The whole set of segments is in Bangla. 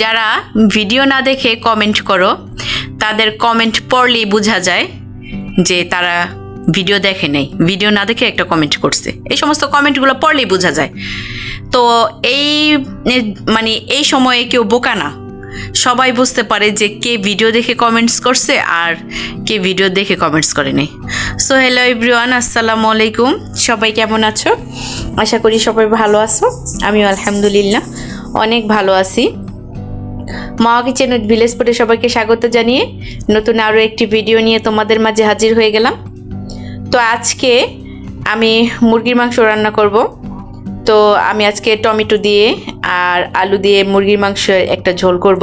যারা ভিডিও না দেখে কমেন্ট করো, তাদের কমেন্ট পড়লেই বোঝা যায় যে তারা ভিডিও দেখে নেই। ভিডিও না দেখে একটা কমেন্ট করছে। এই সমস্ত কমেন্টগুলো পড়লেই বোঝা যায়। তো এই মানে এই সময়ে কেউ বোকা না। সবাই বুঝতে পারে যে কে ভিডিও দেখে কমেন্টস করছে আর কে ভিডিও দেখে কমেন্টস করেনি সো হ্যালো এভরিওয়ান আসসালামু আলাইকুম। সবাই কেমন আছো? আশা করি সবাই ভালো আছো। আমিও আলহামদুলিল্লাহ, অনেক ভালো আছি। মা কিচেন উইথ ভিলেজ সবাইকে স্বাগত জানিয়ে নতুন আরও একটি ভিডিও নিয়ে তোমাদের মাঝে হাজির হয়ে গেলাম। তো আজকে আমি মুরগির মাংস রান্না করব। তো আমি আজকে টমেটো দিয়ে আর আলু দিয়ে মুরগির মাংসের একটা ঝোল করব।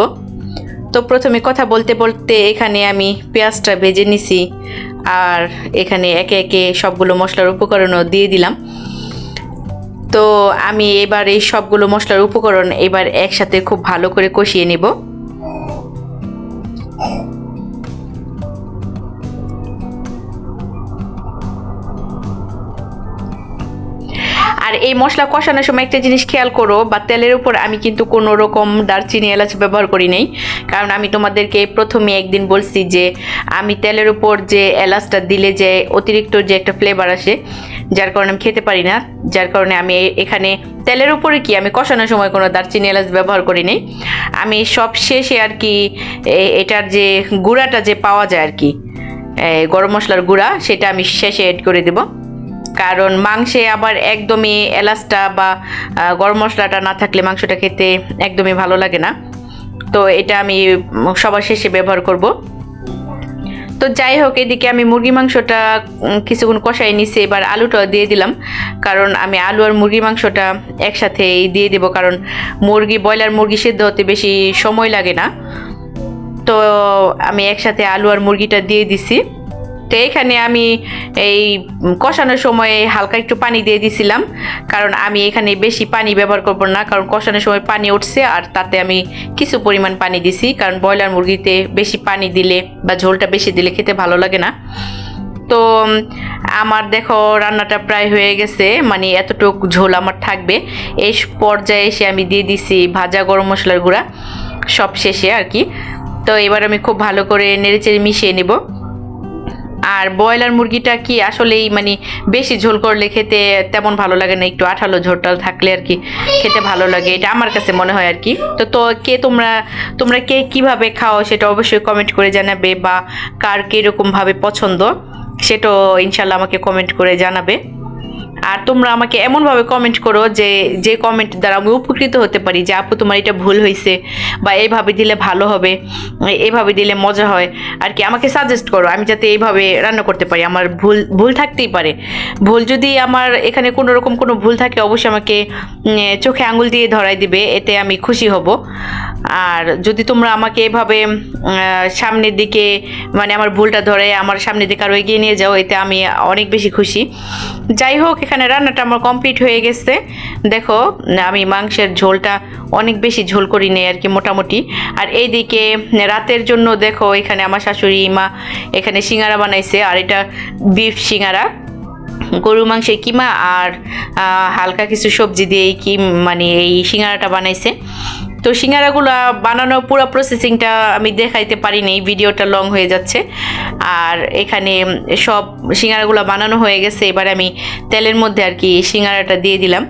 তো প্রথমে কথা বলতে বলতে এখানে আমি পেঁয়াজটা ভেজে নিছি আর এখানে একে একে সবগুলো মশলার উপকরণও দিয়ে দিলাম। তো আমি এবার এই সবগুলো মশলার উপকরণ এবার একসাথে খুব ভালো করে কষিয়ে নেব। আর এই মশলা কষানোর সময় একটা জিনিস খেয়াল করো, বা তেলের উপর আমি কিন্তু কোনো রকম দারচিনি, এলাচ ব্যবহার করি নাই। কারণ আমি তোমাদেরকে প্রথমে একদিন বলছি যে, আমি তেলের উপর যে এলাচটা দিলে যে অতিরিক্ত যে একটা ফ্লেভার আসে, যার কারণে আমি খেতে পারি না। যার কারণে আমি এখানে তেলের উপরে কি, আমি কষানোর সময় কোনো দারচিনি, এলাচ ব্যবহার করি নাই। আমি সব শেষে আর কি এটার যে গুঁড়াটা যে পাওয়া যায় আর কি গরম মশলার গুঁড়া, সেটা আমি শেষে এড করে দেবো। কারণ মাংসে আবার একদমই এলাচটা বা গরম মশলাটা না থাকলে মাংসটা খেতে একদমই ভালো লাগে না। তো এটা আমি সবার শেষে ব্যবহার করব। তো যাই হোক, এদিকে আমি মুরগি মাংসটা কিছুক্ষণ কষাই নিছি, এবার আলুটাও দিয়ে দিলাম। কারণ আমি আলু আর মুরগি মাংসটা একসাথেই দিয়ে দেবো, কারণ মুরগি, ব্রয়লার মুরগি সেদ্ধ হতে বেশি সময় লাগে না। তো আমি একসাথে আলু আর মুরগিটা দিয়ে দিছি। তো এখানে আমি এই কষানোর সময় হালকা একটু পানি দিয়ে দিছিলাম, কারণ আমি এখানে বেশি পানি ব্যবহার করব না, কারণ কষানোর সময় পানি উঠছে আর তাতে আমি কিছু পরিমাণ পানি দিছি, কারণ ব্রয়লার মুরগিতে বেশি পানি দিলে বা ঝোলটা বেশি দিলে খেতে ভালো লাগে না। তো আমার দেখো রান্নাটা প্রায় হয়ে গেছে মানে এতটুক ঝোল আমার থাকবে। এই পর্যায়ে এসে আমি দিয়ে দিছি ভাজা গরম মশলার গুঁড়া, সব শেষে আর কি। তো এবার আমি খুব ভালো করে নেড়েচেড়ে মিশিয়ে নেব। আর ব্রয়লার মুরগিটা কি আসলেই মানে বেশি ঝোল করলে খেতে তেমন ভালো লাগে না? একটু আঠালো ঝোলটাল থাকলে আর কি খেতে ভালো লাগে। এটা আমার কাছে মনে হয় আর কি। তো তো কে তোমরা তোমরা কে কীভাবে খাও সেটা অবশ্যই কমেন্ট করে জানাবে বা কার কীরকমভাবে পছন্দ সেটাও ইনশাল্লাহ আমাকে কমেন্ট করে জানাবে। আর তোমরা আমাকে এমনভাবে কমেন্ট করো যে যে কমেন্ট দ্বারা আমি উপকৃত হতে পারি যে, আপু, তোমার এটা ভুল হয়েছে বা এইভাবে দিলে ভালো হবে, এইভাবে দিলে মজা হয়। আর কি, আমাকে সাজেস্ট করো, আমি যাতে এইভাবে রান্না করতে পারি। আমার ভুল ভুল থাকতেই পারে। ভুল যদি আমার এখানে কোনো রকম কোনো ভুল থাকে, অবশ্যই আমাকে চোখে আঙুল দিয়ে ধরাই দিবে, এতে আমি খুশি হব। আর যদি তোমরা আমাকে এভাবে সামনের দিকে মানে আমার ভুলটা ধরে আমার সামনের দিকে আরও এগিয়ে নিয়ে যাও, এতে আমি অনেক বেশি খুশি। যাই হোক, এখানে রান্নাটা আমার কমপ্লিট হয়ে গেছে। দেখো, আমি মাংসের ঝোলটা অনেক বেশি ঝোল করি নেই আর কি, মোটামুটি। আর এইদিকে রাতের জন্য দেখো, এখানে আমার শাশুড়ি মা এখানে সিঙ্গারা বানাইছে, আর এটা বিফ সিঙ্গারা। গরু মাংসের কিমা আর হালকা কিছু সবজি দিয়ে কি মানে এই সিঙ্গারাটা বানাইছে। তো সিঙ্গারাগুলো বানানোর পুরো প্রসেসিংটা আমি দেখাইতে পারিনি ভিডিওটা লং হয়ে যাচ্ছে। আর এখানে সব সিঙ্গারাগুলো বানানো হয়ে গেছে, এবার আমি তেলের মধ্যে আর কি সিঙ্গারাটা দিয়ে দিলাম।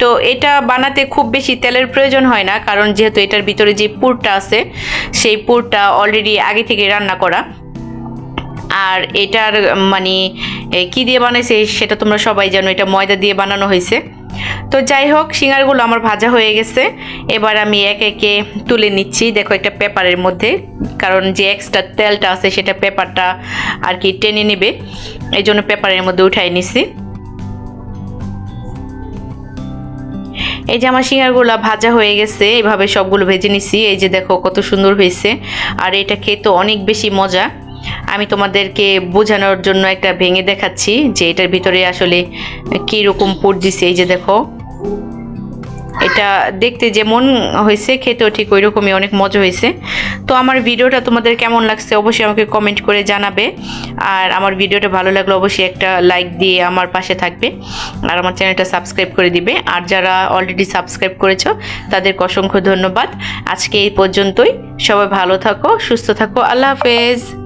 তো এটা বানাতে খুব বেশি তেলের প্রয়োজন হয় না, কারণ যেহেতু এটার ভিতরে যে পুরটা আছে, সেই পুরটা অলরেডি আগে থেকে রান্না করা। আর এটার মানে কি দিয়ে বানাইছে সেটা তোমরা সবাই জানো, এটা ময়দা দিয়ে বানানো হয়েছে। তো যাই হোক, সিঙ্গারগুলো আমার ভাজা হয়ে গেছে। এবার আমি এক একে তুলে নিচ্ছি। দেখো একটা পেপারের মধ্যে, কারণ যে এক্সট্রা তেলটা আছে সেটা পেপারটা আর কি টেনে নেবে। এই জন্য পেপারের মধ্যে উঠাই নিছি। এই যে আমার সিঙ্গারগুলো ভাজা হয়ে গেছে এইভাবে সবগুলো ভেজে নিছি। এই যে দেখো কত সুন্দর হয়েছে। আর এটা খেতে অনেক বেশি মজা। আমি তোমাদেরকে বোঝানোর জন্য একটা ভেঙে দেখাচ্ছি যে এটার ভিতরে আসলে কী রকম পুর দিছে, এই যে দেখো। এটা দেখতে যেমন হয়েছে, খেতেও ঠিক ওই রকমই অনেক মজা হয়েছে। তো আমার ভিডিওটা তোমাদের কেমন লাগছে অবশ্যই আমাকে কমেন্ট করে জানাবে। আর আমার ভিডিওটা ভালো লাগলে অবশ্যই একটা লাইক দিয়ে আমার পাশে থাকবে। আর আমার চ্যানেলটা সাবস্ক্রাইব করে দিবে। আর যারা অলরেডি সাবস্ক্রাইব করেছ, তাদেরকে অসংখ্য ধন্যবাদ। আজকে এই পর্যন্তই। সবাই ভালো থাকো, সুস্থ থাকো। আল্লাহ হাফেজ।